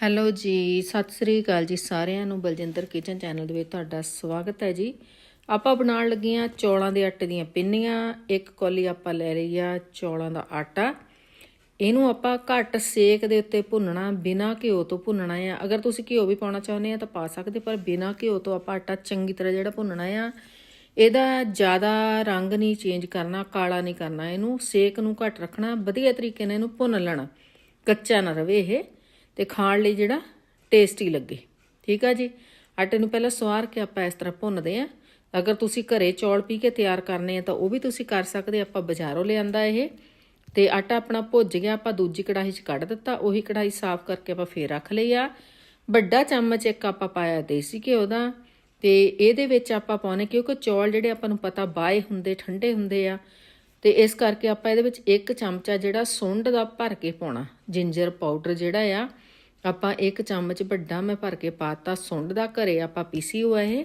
Hello ਜੀ, ਸਤਿ ਸ੍ਰੀ ਅਕਾਲ ਜੀ ਸਾਰਿਆਂ ਨੂੰ। ਬਲਜਿੰਦਰ ਕਿਚਨ ਚੈਨਲ ਦੇ ਵਿੱਚ ਤੁਹਾਡਾ ਸਵਾਗਤ ਹੈ ਜੀ। ਆਪਾਂ ਬਣਾਉਣ ਲੱਗੇ ਆ ਚੌਲਾਂ ਦੇ ਆਟੇ ਦੀਆਂ ਪਿੰਨੀਆਂ। ਇੱਕ ਕੌਲੀ ਆਪਾਂ ਲੈ ਲਈ ਆ ਚੌਲਾਂ ਦਾ ਆਟਾ। ਇਹਨੂੰ ਆਪਾਂ ਘੱਟ ਸੇਕ ਦੇ ਉੱਤੇ ਭੁੰਨਣਾ, ਬਿਨਾ ਘਿਓ ਤੋਂ ਭੁੰਨਣਾ ਆ। ਅਗਰ ਤੁਸੀਂ ਘਿਓ ਵੀ ਪਾਉਣਾ ਚਾਹੁੰਦੇ ਆ ਤਾਂ ਪਾ ਸਕਦੇ, ਪਰ ਬਿਨਾ ਘਿਓ ਤੋਂ ਆਪਾਂ ਆਟਾ ਚੰਗੀ ਤਰ੍ਹਾਂ ਜਿਹੜਾ ਭੁੰਨਣਾ ਆ, ਇਹਦਾ ਜ਼ਿਆਦਾ ਰੰਗ ਨਹੀਂ ਚੇਂਜ ਕਰਨਾ, ਕਾਲਾ ਨਹੀਂ ਕਰਨਾ। ਇਹਨੂੰ ਸੇਕ ਨੂੰ ਘੱਟ ਰੱਖਣਾ, ਵਧੀਆ ਤਰੀਕੇ ਨਾਲ ਇਹਨੂੰ ਭੁੰਨ ਲੈਣਾ। ਕੱਚਾ ਨਾ ਰਵੇ ਇਹ। ਤੇ ਖਾਣ ਲਈ ਜਿਹੜਾ ਟੇਸਟੀ ਲੱਗੇ। ਠੀਕ ਆ ਜੀ? ਆਟੇ ਨੂੰ ਪਹਿਲਾਂ ਸਵਾਰ ਕੇ ਆਪਾਂ ਇਸ ਤਰ੍ਹਾਂ ਭੁੰਨਦੇ ਆ। ਅਗਰ ਤੁਸੀਂ ਘਰੇ ਚੌਲ ਪੀ ਕੇ ਤਿਆਰ ਕਰਨੇ ਆ ਤਾਂ ਉਹ ਵੀ ਤੁਸੀਂ ਕਰ ਸਕਦੇ ਆਪਾਂ ਬਾਜ਼ਾਰੋਂ ਲਿਆਂਦਾ ਇਹ। ਤੇ ਆਟਾ ਆਪਣਾ ਭੁੱਜ ਗਿਆ, ਆਪਾਂ ਦੂਜੀ ਕੜਾਹੀ 'ਚ ਕੱਢ ਦਿੱਤਾ। ਉਹੀ ਕੜਾਹੀ ਸਾਫ਼ ਕਰਕੇ ਆਪਾਂ ਫੇਰ ਰੱਖ ਲਈ ਆ। ਵੱਡਾ ਚਮਚ ਇੱਕ ਆਪਾਂ ਪਾਇਆ ਦੇਸੀ ਘਿਓ ਦਾ। ਤੇ ਇਹਦੇ ਵਿੱਚ ਆਪਾਂ ਪਾਉਣੇ ਕਿਉਂਕਿ ਚੌਲ ਜਿਹੜੇ ਆਪਾਂ ਨੂੰ ਪਤਾ ਬਾਏ ਹੁੰਦੇ, ਠੰਡੇ ਹੁੰਦੇ ਆ। ਤੇ ਇਸ ਕਰਕੇ ਆਪਾਂ ਇਹਦੇ ਵਿੱਚ ਇੱਕ ਚਮਚਾ ਜਿਹੜਾ ਸੁੰਡ ਦਾ ਭਰ ਕੇ ਪਾਉਣਾ। ਜਿੰਜਰ ਪਾਊਡਰ ਜਿਹੜਾ ਆ। ਆਪਾਂ ਇੱਕ ਚਮਚ ਵੱਡਾ ਮੈਂ ਭਰ ਕੇ ਪਾਤਾ ਸੁੰਡ ਦਾ, ਘਰੇ ਆਪਾਂ ਪੀਸੀ ਹੋਇਆ ਇਹ।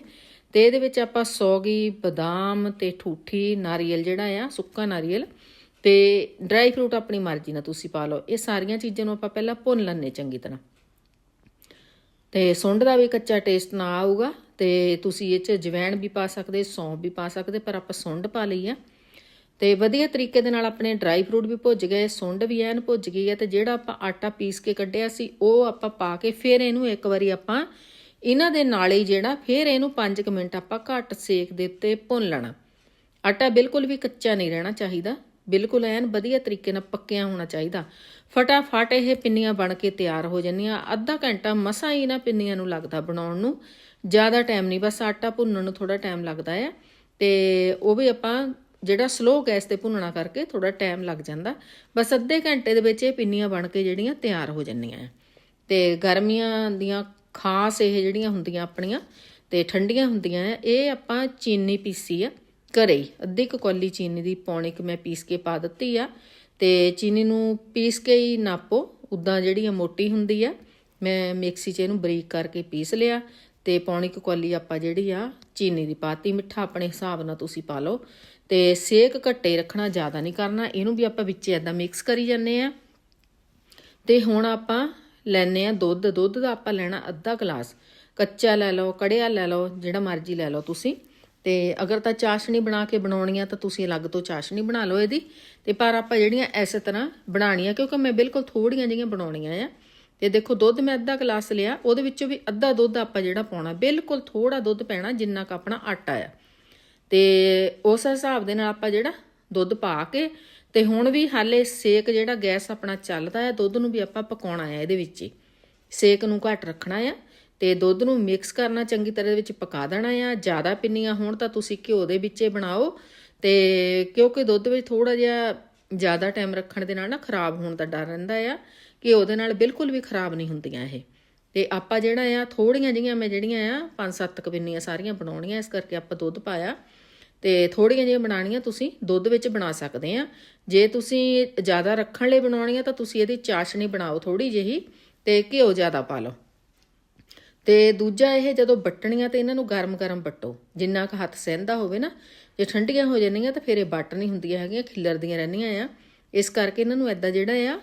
ਤੇ ਇਹਦੇ ਵਿੱਚ ਆਪਾਂ ਸੌਗੀ, ਬਦਾਮ ਤੇ ਠੂਠੀ, ਨਾਰੀਅਲ ਜਿਹੜਾ ਆ, ਸੁੱਕਾ ਨਾਰੀਅਲ ਤੇ ਡਰਾਈ ਫਰੂਟ ਆਪਣੀ ਮਰਜ਼ੀ ਨਾਲ ਤੁਸੀਂ ਪਾ ਲਓ। ਇਹ ਸਾਰੀਆਂ ਚੀਜ਼ਾਂ ਨੂੰ ਆਪਾਂ ਪਹਿਲਾਂ ਭੁੰਨ ਲੈਣੇ ਚੰਗੀ ਤਰ੍ਹਾਂ। ਤੇ ਸੁੰਡ ਦਾ ਵੀ ਕੱਚਾ ਟੇਸਟ ਨਾ ਆਊਗਾ ਤੇ ਤੁਸੀਂ ਇਹ ਚ ਜਵੈਣ ਵੀ ਪਾ ਸਕਦੇ, ਸੌਂਫ ਵੀ ਪਾ ਸਕਦੇ, ਪਰ ਆਪਾਂ ਸੁੰਡ ਪਾ ਲਈ ਆ। ਤੇ ਵਧੀਆ ਤਰੀਕੇ ਦੇ ਨਾਲ ਆਪਣੇ ਡਰਾਈ ਫਰੂਟ ਵੀ ਭੁੱਜ ਗਏ, ਸੁੰਡ ਵੀ ਐਨ ਭੁੱਜ ਗਈ ਹੈ ਤੇ ਜਿਹੜਾ ਆਪਾਂ ਆਟਾ ਪੀਸ ਕੇ ਕੱਢਿਆ ਸੀ, ਉਹ ਆਪਾਂ ਪਾ ਕੇ ਫਿਰ ਇਹਨੂੰ ਇੱਕ ਵਾਰੀ ਆਪਾਂ ਇਹਨਾਂ ਦੇ ਨਾਲ ਹੀ ਜਿਹੜਾ, ਫਿਰ ਇਹਨੂੰ 5 ਮਿੰਟ ਆਪਾਂ ਘੱਟ ਸੇਕ ਦੇ ਉੱਤੇ ਭੁੰਨ ਲੈਣਾ। ਆਟਾ ਬਿਲਕੁਲ ਵੀ ਕੱਚਾ ਨਹੀਂ ਰਹਿਣਾ ਚਾਹੀਦਾ, ਬਿਲਕੁਲ ਐਨ ਵਧੀਆ ਤਰੀਕੇ ਨਾਲ ਪੱਕਿਆ ਹੋਣਾ ਚਾਹੀਦਾ। ਫਟਾਫਟ ਇਹ ਪਿੰਨੀਆਂ ਬਣ ਕੇ ਤਿਆਰ ਹੋ ਜਾਂਦੀਆਂ, ਅੱਧਾ ਘੰਟਾ ਮਸਾਂ ਹੀ ਨਾ ਪਿੰਨੀਆਂ ਨੂੰ ਲੱਗਦਾ ਬਣਾਉਣ ਨੂੰ। ਜ਼ਿਆਦਾ ਟਾਈਮ ਨਹੀਂ, ਬਸ ਆਟਾ ਭੁੰਨਣ ਨੂੰ ਥੋੜਾ ਟਾਈਮ ਲੱਗਦਾ ਹੈ ਤੇ ਉਹ ਵੀ ਆਪਾਂ ਜਿਹੜਾ ਸਲੋ ਗੈਸ ਤੇ ਭੁੰਨਣਾ ਕਰਕੇ ਥੋੜਾ ਟਾਈਮ ਲੱਗ ਜਾਂਦਾ। ਬਸ ਅੱਧੇ ਘੰਟੇ ਦੇ ਵਿੱਚ ਇਹ ਪਿੰਨੀਆਂ ਬਣ ਕੇ ਜਿਹੜੀਆਂ ਤਿਆਰ ਹੋ ਜਾਂਦੀਆਂ ਤੇ ਗਰਮੀਆਂ ਦੀਆਂ ਖਾਸ ਇਹ ਜਿਹੜੀਆਂ ਹੁੰਦੀਆਂ ਆਪਣੀਆਂ ਤੇ ਠੰਡੀਆਂ ਹੁੰਦੀਆਂ ਆ ਇਹ ਆਪਾਂ ਚੀਨੀ ਪੀਸੀ ਆ ਘਰੇ। ਹੀ ਅੱਧੀ ਕੁ ਕੌਲੀ ਚੀਨੀ ਦੀ ਪੌਣੀ ਕਿ ਮੈਂ ਪੀਸ ਕੇ ਪਾ ਦਿੱਤੀ ਆ ਤੇ ਚੀਨੀ ਨੂੰ ਪੀਸ ਕੇ ਹੀ ਨਾਪੋ। ਉਦਾਂ ਜਿਹੜੀ ਆ ਮੋਟੀ ਹੁੰਦੀ ਆ, ਮੈਂ ਮਿਕਸੀ 'ਚ ਇਹਨੂੰ ਬਰੀਕ ਕਰਕੇ ਪੀਸ ਲਿਆ ਤੇ ਪੌਣੀ ਕੁ ਕੌਲੀ ਆਪਾਂ ਜਿਹੜੀ ਆ ਚੀਨੀ ਦੀ ਪਾਤੀ, ਮਿੱਠਾ ਆਪਣੇ ਹਿਸਾਬ ਨਾਲ ਤੁਸੀਂ ਪਾ ਲਓ ਤੇ ਸੇਕ ਘੱਟੇ ਰੱਖਣਾ ਜ਼ਿਆਦਾ ਨਹੀਂ ਕਰਨਾ, ਇਹਨੂੰ ਵੀ ਆਪਾਂ ਵਿੱਚ ਐਦਾਂ ਮਿਕਸ ਕਰੀ ਜਾਂਦੇ ਆ ਤੇ ਹੁਣ ਆਪਾਂ ਲੈਨੇ ਆ ਦੁੱਧ ਦੁੱਧ ਦਾ ਆਪਾਂ ਲੈਣਾ ਅੱਧਾ ਗਲਾਸ। ਕੱਚਾ ਲੈ ਲਓ, ਕੜਿਆ ਲੈ ਲਓ, ਜਿਹੜਾ ਮਰਜ਼ੀ ਲੈ ਲਓ ਤੁਸੀਂ। ਤੇ ਅਗਰ ਤਾਂ ਚਾਸ਼ਣੀ ਬਣਾ ਕੇ ਬਣਾਉਣੀ ਆ ਤਾਂ ਤੁਸੀਂ ਅਲੱਗ ਤੋਂ ਚਾਸ਼ਣੀ ਬਣਾ ਲਓ ਇਹਦੀ। ਤੇ ਪਰ ਆਪਾਂ ਜਿਹੜੀਆਂ ਐਸੇ ਤਰ੍ਹਾਂ ਬਣਾਉਣੀਆਂ, ਕਿਉਂਕਿ ਮੈਂ ਬਿਲਕੁਲ ਥੋੜੀਆਂ ਜਿਹੀਆਂ ਬਣਾਉਣੀਆਂ ਆ ਤੇ ਦੇਖੋ ਦੁੱਧ ਮੈਂ ਅੱਧਾ ਗਲਾਸ ਲਿਆ, ਉਹਦੇ ਵਿੱਚੋਂ ਵੀ ਅੱਧਾ ਦੁੱਧ ਆਪਾਂ ਜਿਹੜਾ ਪਾਉਣਾ, ਬਿਲਕੁਲ ਥੋੜਾ ਦੁੱਧ ਪੈਣਾ ਜਿੰਨਾ ਕ ਆਪਣਾ ਆਟਾ ਆ। ਤੇ ਉਸ ਹਿਸਾਬ ਦੇ ਨਾਲ ਆਪਾਂ ਜਿਹੜਾ ਦੁੱਧ ਪਾ ਕੇ ਤੇ ਹੁਣ ਵੀ ਹਾਲੇ ਸੇਕ ਜਿਹੜਾ ਗੈਸ ਆਪਣਾ ਚੱਲਦਾ ਹੈ ਦੁੱਧ ਨੂੰ ਵੀ ਆਪਾਂ ਪਕਾਉਣਾ ਹੈ ਇਹਦੇ ਵਿੱਚ ਹੀ। ਸੇਕ ਨੂੰ ਘੱਟ ਰੱਖਣਾ ਆ ਤੇ ਦੁੱਧ ਨੂੰ ਮਿਕਸ ਕਰਨਾ ਚੰਗੀ ਤਰ੍ਹਾਂ ਦੇ ਵਿੱਚ ਪਕਾ ਦੇਣਾ ਆ। ਜ਼ਿਆਦਾ ਪਿੰਨੀਆਂ ਹੋਣ ਤਾਂ ਤੁਸੀਂ ਘਿਓ ਦੇ ਵਿੱਚੇ ਬਣਾਓ ਤੇ ਕਿਉਂਕਿ ਦੁੱਧ ਵਿੱਚ ਥੋੜਾ ਜਿਹਾ ਜ਼ਿਆਦਾ ਟਾਈਮ ਰੱਖਣ ਦੇ ਨਾਲ ਨਾ ਖਰਾਬ ਹੋਣ ਦਾ ਡਰ ਰਹਿੰਦਾ ਆ। ਕਿ ਉਹਦੇ ਨਾਲ ਬਿਲਕੁਲ ਵੀ ਖਰਾਬ ਨਹੀਂ ਹੁੰਦੀਆਂ ਇਹ। ਤੇ ਆਪਾਂ ਜਿਹੜਾ ਆ ਥੋੜੀਆਂ ਜਿਹੀਆਂ ਮੈਂ ਜਿਹੜੀਆਂ ਆ, ਪੰਜ ਸੱਤ ਕੁ ਸਾਰੀਆਂ ਬਣਾਉਣੀਆਂ, ਇਸ ਕਰਕੇ ਆਪਾਂ ਦੁੱਧ ਪਾਇਆ। ਤੇ ਥੋੜੀਆਂ ਜਿਹੀਆਂ ਬਣਾਉਣੀਆਂ ਤੁਸੀਂ ਦੁੱਧ ਵਿੱਚ ਬਣਾ ਸਕਦੇ ਆ। ਜੇ ਤੁਸੀਂ ਜ਼ਿਆਦਾ ਰੱਖਣ ਲਈ ਬਣਾਉਣੀਆਂ ਤਾਂ ਤੁਸੀਂ ਇਹਦੀ ਚਾਸ਼ਣੀ ਬਣਾਓ ਥੋੜੀ ਜਿਹੀ ਤੇ ਘਿਓ ਜ਼ਿਆਦਾ ਪਾ ਲਓ। ਤੇ ਦੂਜਾ ਇਹ ਜਦੋਂ ਬੱਟਣੀਆਂ ਤੇ ਇਹਨਾਂ ਨੂੰ ਗਰਮ-ਗਰਮ ਬੱਟੋ ਜਿੰਨਾ ਕੁ ਹੱਥ ਸਹਿੰਦਾ ਹੋਵੇ ਨਾ, ਜੇ ਠੰਡੀਆਂ ਹੋ ਜਾਂਦੀਆਂ ਤਾਂ ਫਿਰ ਇਹ ਬੱਟ ਨਹੀਂ ਹੁੰਦੀਆਂ ਹੈਗੀਆਂ ਖਿਲਰਦੀਆਂ ਰਹਿੰਦੀਆਂ ਆ। ਇਸ ਕਰਕੇ ਇਹਨਾਂ ਨੂੰ ਐਦਾਂ ਜਿਹੜਾ ਆ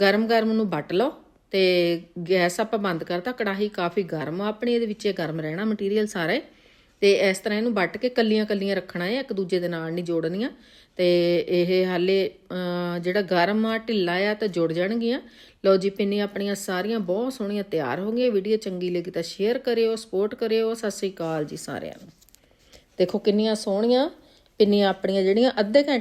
ਗਰਮ-ਗਰਮ ਨੂੰ ਵੱਟ ਲਓ ਤੇ ਗੈਸ ਆਪਾਂ ਬੰਦ ਕਰਤਾ, ਕੜਾਹੀ ਕਾਫੀ ਗਰਮ ਆ ਆਪਣੀ, ਇਹਦੇ ਵਿੱਚ ਗਰਮ ਰਹਿਣਾ ਮਟੀਰੀਅਲ ਸਾਰੇ। ਤੇ ਇਸ ਤਰ੍ਹਾਂ ਇਹਨੂੰ ਵੱਟ ਕੇ ਕੱਲੀਆਂ ਕੱਲੀਆਂ ਰੱਖਣਾ ਹੈ, ਇੱਕ ਦੂਜੇ ਦੇ ਨਾਲ ਨਹੀਂ ਜੋੜਨੀਆਂ। ਤੇ ਇਹ ਹਾਲੇ ਜਿਹੜਾ ਗਰਮ ਆ, ਢਿੱਲਾ ਆ ਤਾਂ ਜੁੜ ਜਾਣਗੀਆਂ। ਲਓ ਜੀ ਪਿੰਨੀ ਆਪਣੀਆਂ ਸਾਰੀਆਂ ਬਹੁਤ ਸੋਹਣੀਆਂ ਤਿਆਰ ਹੋ ਗਈਆਂ। ਵੀਡੀਓ ਚੰਗੀ ਲੱਗੀ ਤਾਂ ਸ਼ੇਅਰ ਕਰਿਓ ਸਪੋਰਟ ਕਰਿਓ। ਸਤਿ ਸ੍ਰੀ ਅਕਾਲ ਜੀ ਸਾਰਿਆਂ ਨੂੰ। ਦੇਖੋ ਕਿੰਨੀਆਂ ਸੋਹਣੀਆਂ ਪਿੰਨੀਆਂ ਆਪਣੀਆਂ ਜਿਹੜੀਆਂ, ਅੱਧੇ ਘੰਟੇ